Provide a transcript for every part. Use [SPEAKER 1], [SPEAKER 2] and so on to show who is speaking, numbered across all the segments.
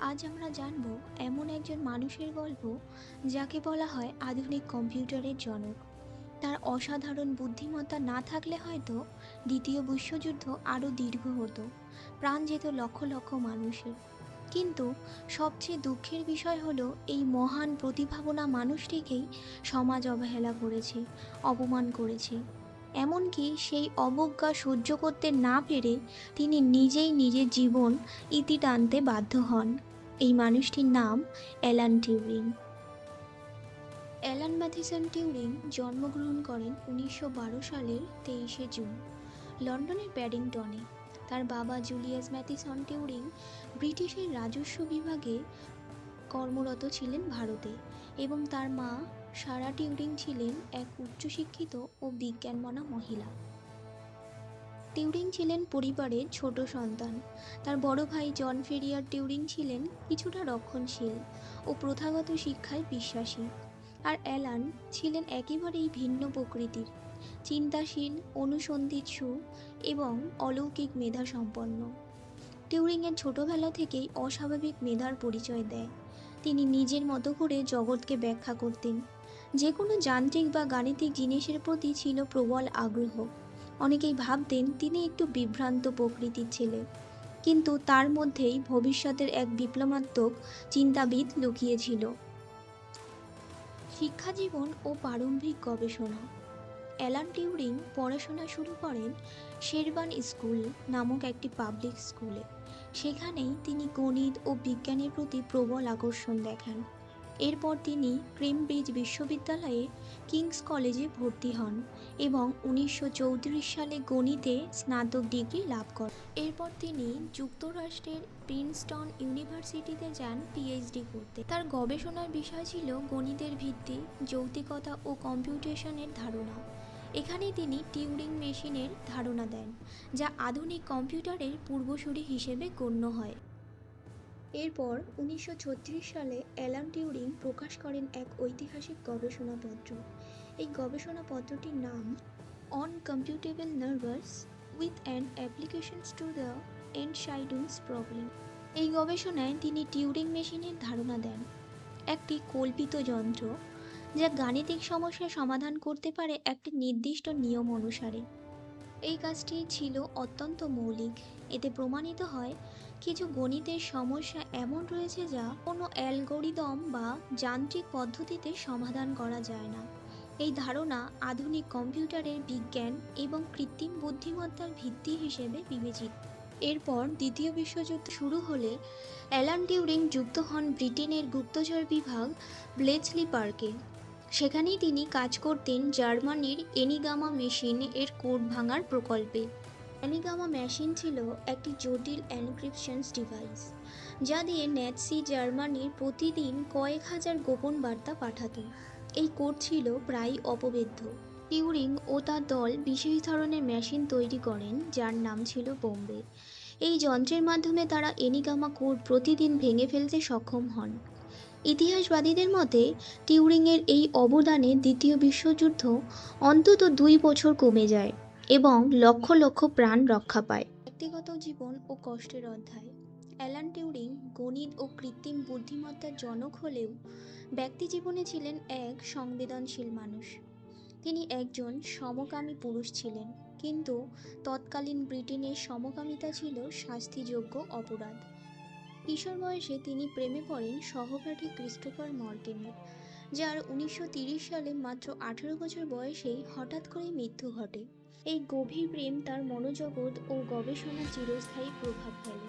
[SPEAKER 1] আজ আমরা জানব এমন একজন মানুষের গল্প যাকে বলা হয় আধুনিক কম্পিউটারের জনক। তার অসাধারণ বুদ্ধিমত্তা না থাকলে হয়তো দ্বিতীয় বিশ্বযুদ্ধ আরও দীর্ঘ হতো, প্রাণ যেত লক্ষ লক্ষ মানুষের। কিন্তু সবচেয়ে দুঃখের বিষয় হলো এই মহান প্রতিভাবনা মানুষটিকেই সমাজ অবহেলা করেছে, অপমান করেছে। এমনকি সেই অবজ্ঞা সহ্য করতে না পেরে তিনি নিজেই নিজের জীবন ইতি টানতে বাধ্য হন। এই মানুষটির নাম Alan Turing. Alan Mathison Turing জন্মগ্রহণ করেন উনিশশো বারো সালের তেইশে জুন, লন্ডনের প্যাডিংটনে। তার বাবা জুলিয়াস ম্যাথিসন টিউরিং ব্রিটিশের রাজস্ব বিভাগে কর্মরত ছিলেন ভারতে এবং তার মা সারা টিউরিং ছিলেন এক উচ্চশিক্ষিত ও বিজ্ঞানমনা মহিলা। টিউরিং ছিলেন পরিবারের ছোট সন্তান। তার বড় ভাই জন ফেরিয়ার টিউরিং ছিলেন কিছুটা রক্ষণশীল ও প্রথাগত শিক্ষায় বিশ্বাসী। আর অ্যালান ছিলেন একেবারেই ভিন্ন প্রকৃতির। চিন্তাশীল, অনুসন্ধিৎসু এবং অলৌকিক মেধা সম্পন্ন। টিউরিংয়ের ছোটবেলা থেকেই অস্বাভাবিক মেধার পরিচয় দেয়। তিনি নিজের মতো করে জগৎকে ব্যাখ্যা করতেন। যে কোনো যান্ত্রিক বা গাণিতিক জিনিসের প্রতি ছিল প্রবল আগ্রহ। অনেকেই ভাবতেন তিনি একটু বিভ্রান্ত প্রকৃতির ছেলে। কিন্তু তার মধ্যেই ভবিষ্যতের এক বিপ্লবাত্মক চিন্তাবিদ লুকিয়েছিল শিক্ষাজীবন ও প্রারম্ভিক গবেষণা। অ্যালান টিউরিং পড়াশোনা শুরু করেন শেরবান স্কুল নামক একটি পাবলিক স্কুলে। সেখানেই তিনি গণিত ও বিজ্ঞানের প্রতি প্রবল আকর্ষণ দেখান। এরপর তিনি ক্রেমব্রিজ বিশ্ববিদ্যালয়ে কিংস কলেজে ভর্তি হন এবং উনিশশো চৌত্রিশ সালে গণিতে স্নাতক ডিগ্রি লাভ করেন। এরপর তিনি যুক্তরাষ্ট্রের প্রিন্সটন ইউনিভার্সিটিতে যান পিএইচডি করতে। তার গবেষণার বিষয় ছিল গণিতের ভিত্তি যৌক্তিকতা ও কম্পিউটেশনের ধারণা। এখানে তিনি টিউরিং মেশিনের ধারণা দেন, যা আধুনিক কম্পিউটারের পূর্বসূরি হিসেবে গণ্য হয়। এরপর উনিশশো ছত্রিশ সালে অ্যালান টিউরিং প্রকাশ করেন এক ঐতিহাসিক গবেষণাপত্র। এই গবেষণাপত্রটির নাম on computable numbers with an applications to the Entscheidungsproblem এই গবেষণায় তিনি টিউরিং মেশিনের ধারণা দেন। একটি কল্পিত যন্ত্র, যা গাণিতিক সমস্যার সমাধান করতে পারে একটি নির্দিষ্ট নিয়ম অনুসারে। এই কাজটি ছিল অত্যন্ত মৌলিক। এতে প্রমাণিত হয় কিছু গণিতের সমস্যা এমন রয়েছে যা কোনো অ্যালগোরিদম বা যান্ত্রিক পদ্ধতিতে সমাধান করা যায় না। এই ধারণা আধুনিক কম্পিউটারের বিজ্ঞান এবং কৃত্রিম বুদ্ধিমত্তার ভিত্তি হিসেবে বিবেচিত। এরপর দ্বিতীয় বিশ্বযুদ্ধ শুরু হলে অ্যালান টিউরিং যুক্ত হন ব্রিটেনের গুপ্তচর বিভাগ ব্লেচলি পার্কে। সেখানেই তিনি কাজ করতেন জার্মানির এনিগামা মেশিন এর কোড ভাঙার প্রকল্পে। অ্যানিগামা মেশিন ছিল একটি জটিল এনক্রিপশনস ডিভাইস, যা দিয়ে ন্যাটসি জার্মানির প্রতিদিন কয়েক হাজার গোপন বার্তা পাঠাতো। এই কোড ছিল প্রায় অপবেদ্য টিউরিং ও তার দল বিশেষ ধরনের মেশিন তৈরি করেন, যার নাম ছিল বোম্বে। এই যন্ত্রের মাধ্যমে তারা এনিগামা কোড প্রতিদিন ভেঙে ফেলতে সক্ষম হন। ইতিহাসবাদীদের মতে, টিউরিংয়ের এই অবদানে দ্বিতীয় বিশ্বযুদ্ধ অন্তত দুই বছর কমে যায় এবং লক্ষ লক্ষ প্রাণ রক্ষা পায়। ব্যক্তিগত জীবন ও কষ্টের অধ্যায়। অ্যালান টিউরিং গণিত ও কৃত্রিম বুদ্ধিমত্তার জনক হলেও ব্যক্তি জীবনে ছিলেন এক সংবেদনশীল মানুষ। তিনি একজন সমকামী পুরুষ ছিলেন, কিন্তু তৎকালীন ব্রিটেনের সমকামিতা ছিল শাস্তিযোগ্য অপরাধ। কিশোর বয়সে তিনি প্রেমে পড়েন সহপাঠী ক্রিস্টোফার মর্টেনের, যার উনিশশো সালে মাত্র আঠেরো বছর বয়সেই হঠাৎ করে মৃত্যু ঘটে। এই গভীর প্রেম তার মনোজগৎ ও গবেষণার চিরস্থায়ী প্রভাব ফেলে।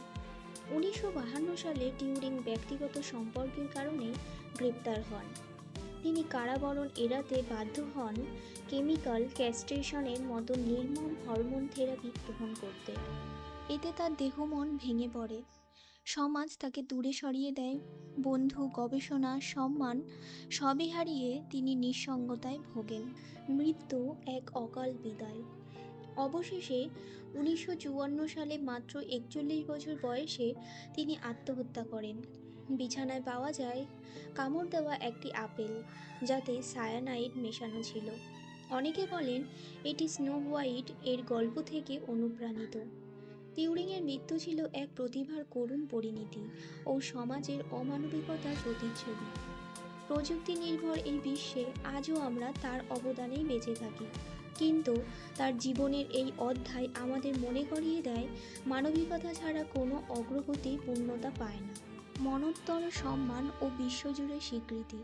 [SPEAKER 1] উনিশশো সালে টিউরিং ব্যক্তিগত সম্পর্কের কারণে গ্রেপ্তার হন। তিনি কারাবরণ এড়াতে বাধ্য হন কেমিক্যাল ক্যাস্ট্রেশনের মতো নির্মম হরমোন থেরাপি গ্রহণ করতে। এতে তার দেহ মন ভেঙে পড়ে। সমাজ তাকে দূরে সরিয়ে দেয়। বন্ধু, গবেষণা, সম্মান সবই হারিয়ে তিনি নিঃসঙ্গতায় ভোগেন। মৃত্যু এক অকাল বিদায়। অবশেষে উনিশশো চুয়ান্ন সালে মাত্র একচল্লিশ বছর বয়সে তিনি আত্মহত্যা করেন। বিছানায় পাওয়া যায় কামড় দেওয়া একটি আপেল, যাতে সায়ানাইড মেশানো ছিল। অনেকে বলেন এটি স্নো হোয়াইট এর গল্প থেকে অনুপ্রাণিত। টিউরিংয়ের মৃত্যু ছিল এক প্রতিভার করুণ পরিণতি ও সমাজের অমানবিকতার প্রতিচ্ছবি। প্রযুক্তি নির্ভর এই বিশ্বে আজও আমরা তার অবদানেই বেঁচে থাকি। কিন্তু তার জীবনের এই অধ্যায় আমাদের মনে করিয়ে দেয়, মানবিকতা ছাড়া কোনো অগ্রগতি পূর্ণতা পায় না। মনোত্তর সম্মান ও বিশ্বজুড়ে স্বীকৃতি।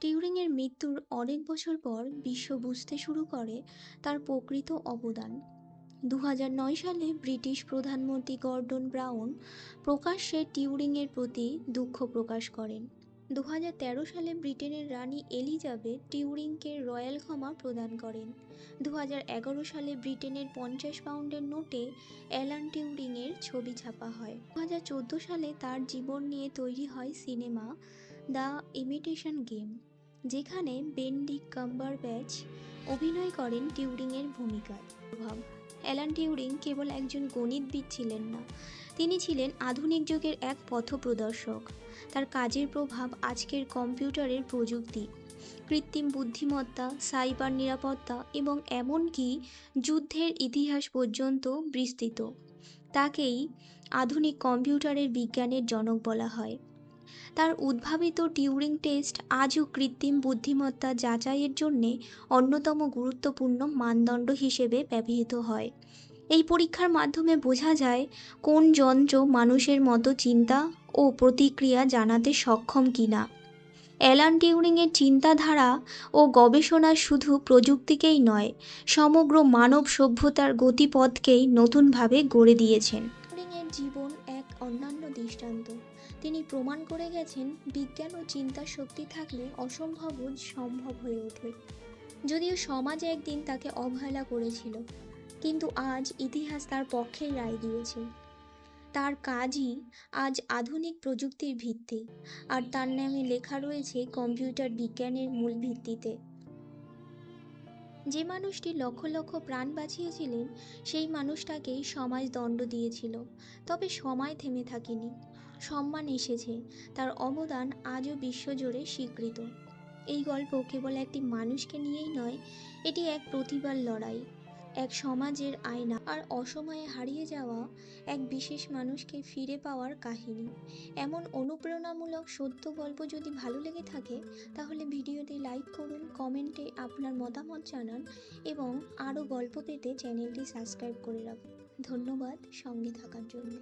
[SPEAKER 1] টিউরিংয়ের মৃত্যুর অনেক বছর পর বিশ্ব বুঝতে শুরু করে তার প্রকৃত অবদান। দু সালে ব্রিটিশ প্রধানমন্ত্রী গর্ডন ব্রাউন প্রকাশ্যে টিউরিংয়ের প্রতি দুঃখ প্রকাশ করেন। দু হাজার তেরো সালে ব্রিটেনের রানী এলিজাবেথ টিউরিংকে রয়্যাল ক্ষমা প্রদান করেন। দু হাজার এগারো সালে ব্রিটেনের পঞ্চাশ পাউন্ডের নোটে অ্যালান টিউরিংয়ের ছবি ছাপা হয়। দু হাজার চোদ্দ সালে তার জীবন নিয়ে তৈরি হয় সিনেমা দ্য ইমিটেশন গেম, যেখানে বেন্ডিক কাম্বার ব্যাচ অভিনয় করেন টিউরিংয়ের ভূমিকায়। প্রভাব, অ্যালান টিউরিং কেবল একজন গণিতবিদ ছিলেন না, তিনি ছিলেন আধুনিক যুগের এক পথপ্রদর্শক। তার কাজের প্রভাব আজকের কম্পিউটারের প্রযুক্তি। কৃত্রিম বুদ্ধিমত্তা, সাইবার নিরাপত্তা এবং এমনকি যুদ্ধের ইতিহাস পর্যন্ত বিস্তৃত। তাকেই আধুনিক কম্পিউটারের বিজ্ঞানের জনক বলা হয়। তার উদ্ভাবিত টিউরিং টেস্ট আজও কৃত্রিম বুদ্ধিমত্তা যাচাইয়ের জন্যে অন্যতম গুরুত্বপূর্ণ মানদণ্ড হিসেবে ব্যবহৃত হয়। এই পরীক্ষার মাধ্যমে বোঝা যায় কোন যন্ত্র মানুষের মতো চিন্তা ও প্রতিক্রিয়া জানাতে সক্ষম কিনা। অ্যালান টিউরিংয়ের চিন্তাধারা ও গবেষণা শুধু প্রযুক্তিকেই নয়, সমগ্র মানব সভ্যতার গতিপথকেই নতুনভাবে গড়ে দিয়েছেন। জীবন এক অন্যান্য দৃষ্টান্ত। তিনি প্রমাণ করে গেছেন বিজ্ঞান ও চিন্তার শক্তি থাকলে অসম্ভব সম্ভব হয়ে ওঠে। যদিও সমাজ একদিন তাকে অবহেলা করেছিল, কিন্তু আজ ইতিহাস তার পক্ষে রায় দিয়েছে। তার কাজই আজ আধুনিক প্রযুক্তির ভিত্তি, আর তার নামে লেখা রয়েছে কম্পিউটার বিজ্ঞানের মূল ভিত্তিতে। যে মানুষটি লক্ষ লক্ষ প্রাণ বাঁচিয়েছিলেন, সেই মানুষটাকেই সমাজ দণ্ড দিয়েছিল, তবে সময় থেমে থাকেনি। সম্মান এসেছে। তার অবদান আজও বিশ্বজুড়ে স্বীকৃত। এই গল্প কেবল একটি মানুষকে নিয়েই নয়, এটি এক প্রতিভার লড়াই। এক সমাজের আয়না আর অসময়ে হারিয়ে যাওয়া এক বিশেষ মানুষকে ফিরে পাওয়ার কাহিনী। এমন অনুপ্রেরণামূলক সত্য গল্প যদি ভালো লেগে থাকে, তাহলে ভিডিওটি লাইক করুন, কমেন্টে আপনার মতামত জানান এবং আরও গল্প পেতে চ্যানেলটি সাবস্ক্রাইব করে রাখুন। ধন্যবাদ সঙ্গে থাকার জন্য।